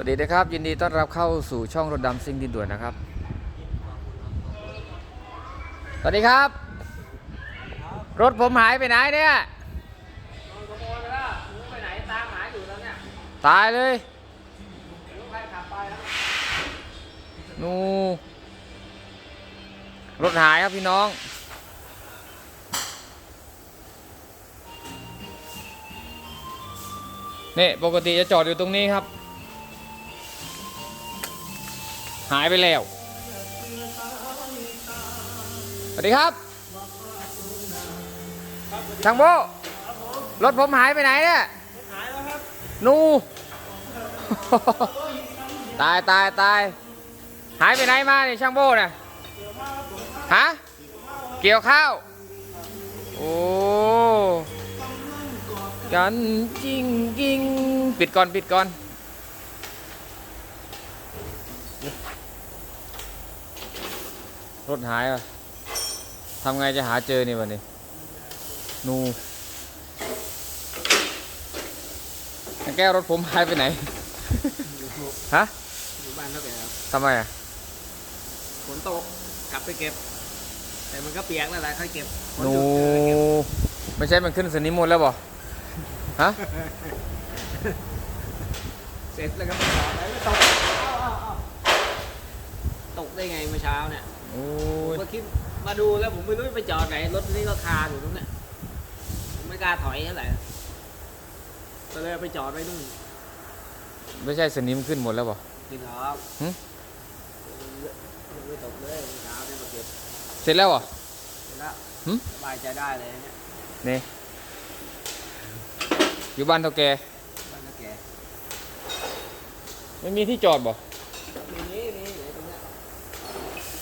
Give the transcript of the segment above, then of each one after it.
วัสดีนะครับ ยินดีต้อนรับเข้าสู่ช่องรถดำซิ่งดินด่วนนะครับ สวัสดีครับ รถผมหายไปไหนเนี่ยตายเลยนูรถหายครับพี่น้อง นี่ปกติจะจอดอยู่ตรงนี้ครับ หายไปแล้ว สวัสดีครับ ช่างโบรถผมหายไปไหนเนี่ยหายแล้วครับนู ตายตายตาย หายไปไหนมาเนี่ยช่างโบเนี่ยฮะ เกี่ยวข้าว โอ้กันจริงจริงปิดก่อน ปิดก่อน รถหายอะทำไงจะหาเจอนี่วันนี้ นูแก้วรถผมหายไปไหน ฮะ อยู่บ้านเท่าแก่ครับทำไมอะ ฝนตก กลับไปเก็บ แต่มันก็เปียกนั่นแหละค่อยเก็บฝนนู หยุดเดี๋ยวไปเก็บไม่ใช่มันขึ้นสนิมนต์แล้วบ่ฮะ เสร็จแล้วก็ไปจอดแล้วก็ตกอ้าวอ้าวอ้าวตกได้ไงเมื่อเช้าเนี่ย โอ้ผมยก็คิดมาดูแล้วผมไม่รู้จะไปจอดไหนรถนี่ก็คาอยู่ตรงเนี้ยผมไม่กล้าถอยเท่าไหร่ก็เลยเอาไปจอดไว้นู่นไม่ใช่สนิมขึ้นหมดแล้วบ่ จริงครับหึ ยังไม่ตกเลยเมื่อเช้าเนี่ยมาเก็บเสร็จแล้วเหรอะเสร็จแล้วหึ สบายใจได้เลยเนี่ยนี่อยู่บ้านเท่าแกบ้านเท่าแก่ไม่มีที่จอดบ่ นี่นี่นี่อยู่ตรงเนี้ย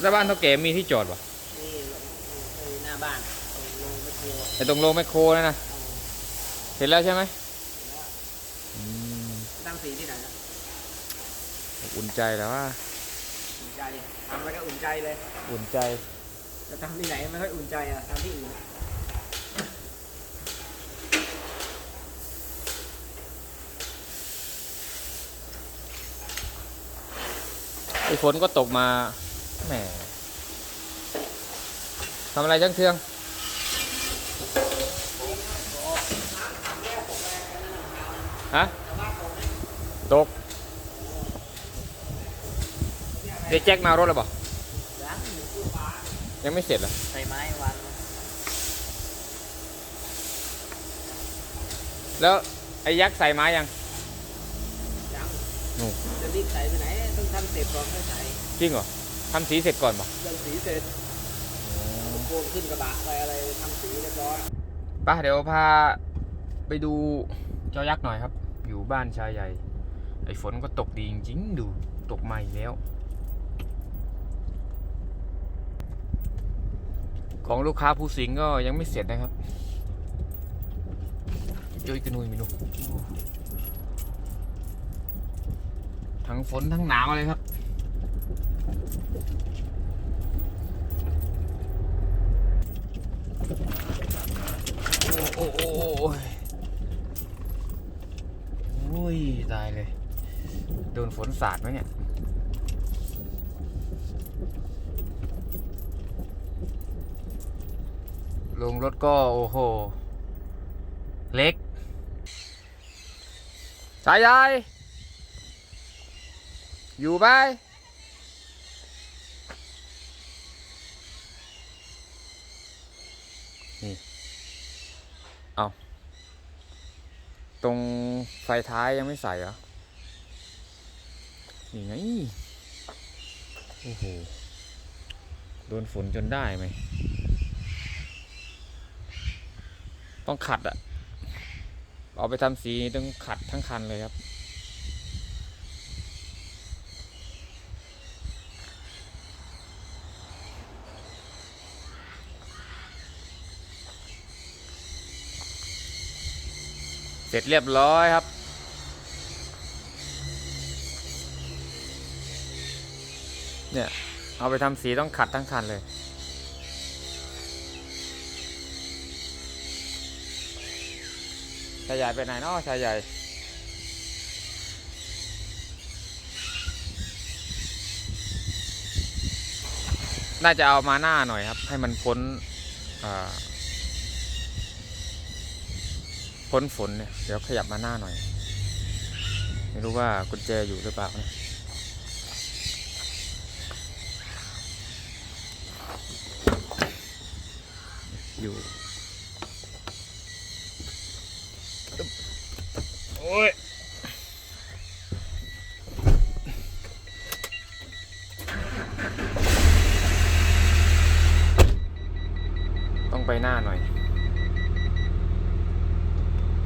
แล้วบ้านเท่าแกมีที่จอดบ่นี่นี่หน้าบ้านลงไปครัวไอ้ตรงโรงแมคโครนั่นนะเสร็จแล้วใช่ไหมอืมตั้งสีที่ไหนนะอุ่นใจแล้วว่าอุ่นใจทำไปก็อุ่นใจเลย อุ่นใจจะทำที่ไหนไม่ค่อยอุ่นใจอะทำที่อื่นไอ้ฝนก็ตกมา แหมทำอะไรจังเทืองฮะตกเดี๋ยวแจ็คมารถแล้วบ่ล้างยังไม่เสร็จเหรอใส่ไม้วางแล้วไอ้ยักษ์ใส่ไม้ยังจังนู่นจะรีบใส่ไปไหนต้องทำเสร็จก่อนค่อยใส่จริงเหรอ ทำสีเสร็จก่อนบ่เรื่องสีเสร็จโกนขึ้นกระบะไปอะไรทำสีเรียบร้อยป่ะเดี๋ยวพาไปดูเจ้ายักษ์หน่อยครับ อยู่บ้านชายใหญ่ ไอ้ฝนก็ตกดีจริงๆดูตกใหม่แล้ว ของลูกค้าผู้สิงห์ก็ยังไม่เสร็จนะครับจุ้ยกระนุยมินุทั้งฝนทั้งหนาวเลยครับ โอ้โหโอ้ยอุ้ย ตายเลย โดน ฝนสาดไหมเนี่ยลงรถก็โอ้โห เล็กสายยายอยู่ไหมนี่ เอา ตรงไฟท้ายยังไม่ใส่เหรอ นี่ไง โอ้โห โดนฝนจนได้ไหม ต้องขัดอะเอาไปทำสีต้องขัดทั้งคันเลยครับเสร็จเรียบร้อยครับ เนี่ย เอาไปทำสีต้องขัดทั้งคันเลยชายใหญ่ไปไหนเนาะชายใหญ่น่าจะเอามาหน้าหน่อยครับ ให้มันพ้นพ้นฝนเนี่ย เดี๋ยวขยับมาหน้าหน่อย ไม่รู้ว่ากุญแจอยู่หรือเปล่าเนี่ย อยู่ โอ้ยต้องไปหน้าหน่อย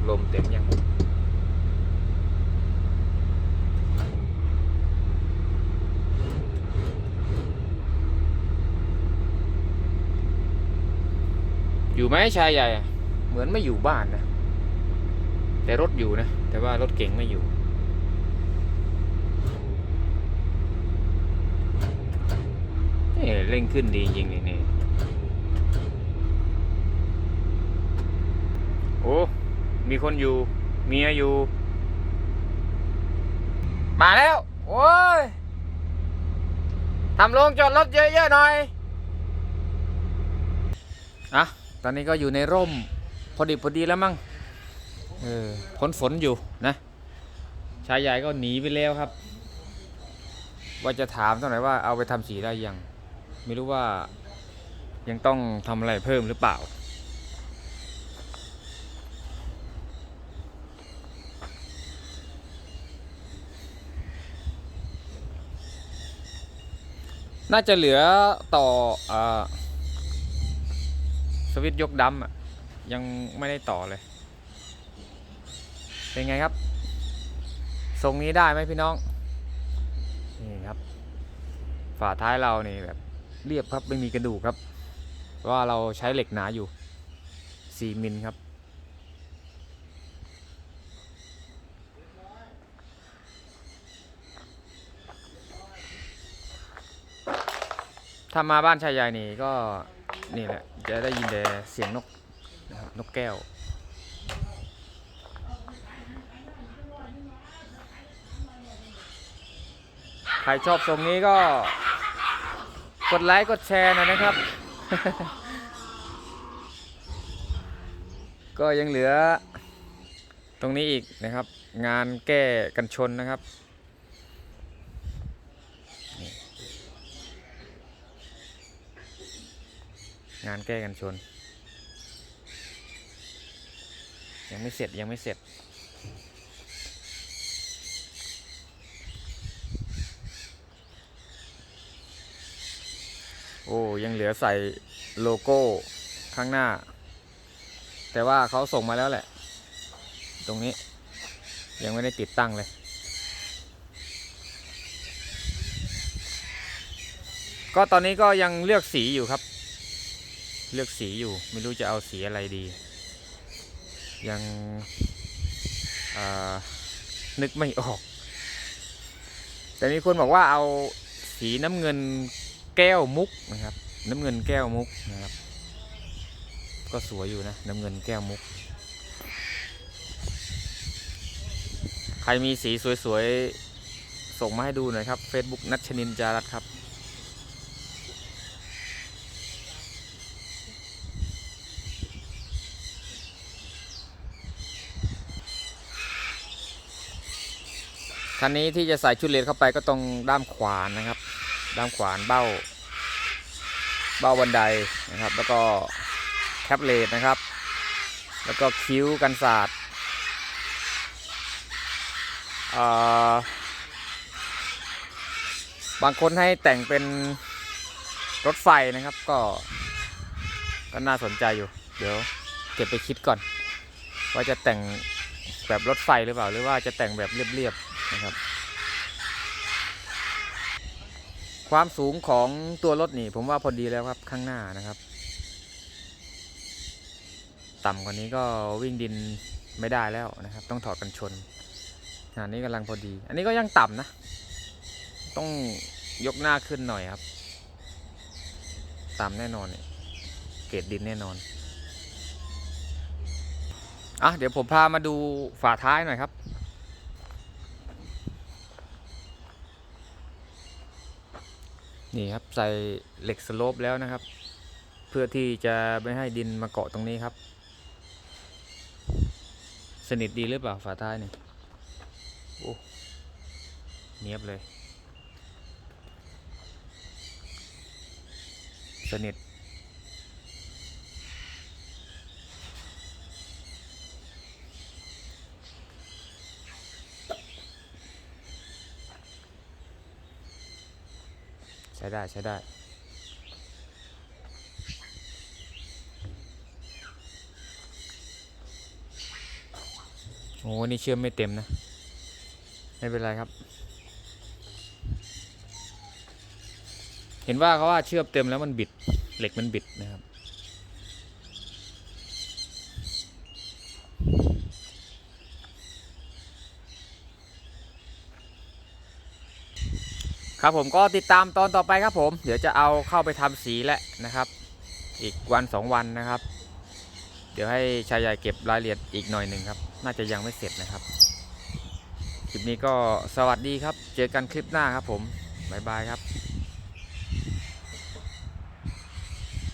ลมเต็มยัง อยู่ไหมชายใหญ่อะเหมือนไม่อยู่บ้านนะ แต่รถอยู่นะ แต่ว่ารถเก่งไม่อยู่เอ๊ะเร่งขึ้นดีจริงนี่นี่โอ้ มีคนอยู่ เมียอยู่ มาแล้ว โอ้ยทำโรงจอดรถเยอะๆหน่อย อะ ตอนนี้ก็อยู่ในร่มพอดีพอดีแล้วมั้งเออพ้นฝนอยู่นะชายใหญ่ก็หนีไปแล้วครับ ว่าจะถามเท่าไหร่ว่าเอาไปทำสีได้ยัง ไม่รู้ว่ายังต้องทำอะไรเพิ่มหรือเปล่า น่าจะเหลือต่ออา สวิตยกดำอะยังไม่ได้ต่อเลย เป็นไงครับ ทรงนี้ได้ไหมพี่น้อง นี่ครับ ฝาท้ายเรานี่แบบเรียบครับไม่มีกระดูกครับ ว่าเราใช้เหล็กหนาอยู่ 4 มิลครับ ถ้ามาบ้านชายใหญ่นี่ก็นี่แหละ จะได้ยินแต่เสียงนกนะครับนกแก้ว ใครชอบทรงนี้ก็ กดไลค์ กดแชร์หน่อยนะครับ ก็ยังเหลือตรงนี้อีกนะครับ งานแก้กันชนนะครับ งานแก้กันชน ยังไม่เสร็จยังไม่เสร็จ โอ้ยังเหลือใส่โลโก้ข้างหน้า แต่ว่าเขาส่งมาแล้วแหละ ตรงนี้ยังไม่ได้ติดตั้งเลย ก็ตอนนี้ก็ยังเลือกสีอยู่ครับ เลือกสีอยู่ ไม่รู้จะเอาสีอะไรดี ยังนึกไม่ออก แต่มีคนบอกว่าเอาสีน้ำเงินแก้วมุกนะครับ น้ำเงินแก้วมุกนะครับ ก็สวยอยู่นะ น้ำเงินแก้วมุก ใครมีสีสวยๆ ส่งมาให้ดูหน่อยครับ Facebook นัชนินจารัตครับ คันนี้ที่จะใส่ชุดเลนเข้าไปก็ตรงด้ามขวานนะครับ ด้ามขวานเบ้า เบ้าบันไดนะครับ แล้วก็แคปเลทนะครับ แล้วก็คิ้วกันศาสตร์อ่าบางคนให้แต่งเป็นรถไฟนะครับ ก็ก็น่าสนใจอยู่ เดี๋ยวเก็บไปคิดก่อน ว่าจะแต่งแบบรถไฟหรือเปล่า หรือว่าจะแต่งแบบเรียบๆ นะครับ ความสูงของตัวรถนี่ ผมว่าพอดีแล้วครับข้างหน้านะครับ ต่ำกว่านี้ก็วิ่งดินไม่ได้แล้วนะครับ ต้องถอดกันชนขนนี้กำลังพอดี อันนี้ก็ยังต่ำนะ ต้องยกหน้าขึ้นหน่อยครับ ต่ำแน่นอนเนี่ยเกรดดินแน่นอนอะเดี๋ยวผมพามาดูฝาท้ายหน่อยครับ นี่ครับใส่เหล็กสโลปแล้วนะครับ เพื่อที่จะไม่ให้ดินมาเกาะตรงนี้ครับ สนิทดีหรือเปล่าฝาท้ายนี่โอ้เนียบเลย สนิท ได้ใช้ได้ โอ้นี่เชื่อมไม่เต็มนะ ไม่เป็นไรครับ เห็นว่าเขาว่าเชื่อมเต็มแล้วมันบิด เหล็กมันบิดนะครับ ครับผมก็ติดตามตอนต่อไปครับผม เดี๋ยวจะเอาเข้าไปทำสีแล้วนะครับ อีกวันสองวันนะครับ เดี๋ยวให้ชายใหญ่เก็บรายละเอียดอีกหน่อยหนึ่งครับ น่าจะยังไม่เสร็จนะครับ คลิปนี้ก็สวัสดีครับ เจอกันคลิปหน้าครับผม บ๊ายบายครับ